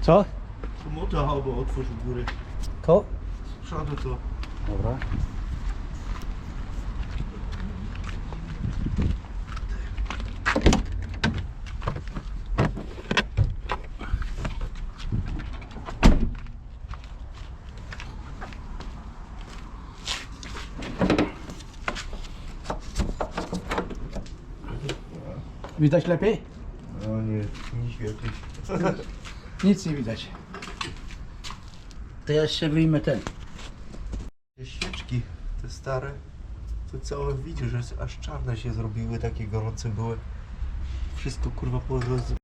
Co? To motor albo otworzył góry. To? Z przodu to. Dobra. Widać lepiej? No nie, nie świetli. Nic nie widać. To ja jeszcze wyjmę ten. Te świeczki, te stare, to całe widzisz, że aż czarne się zrobiły, takie gorące były. Wszystko kurwa poroz...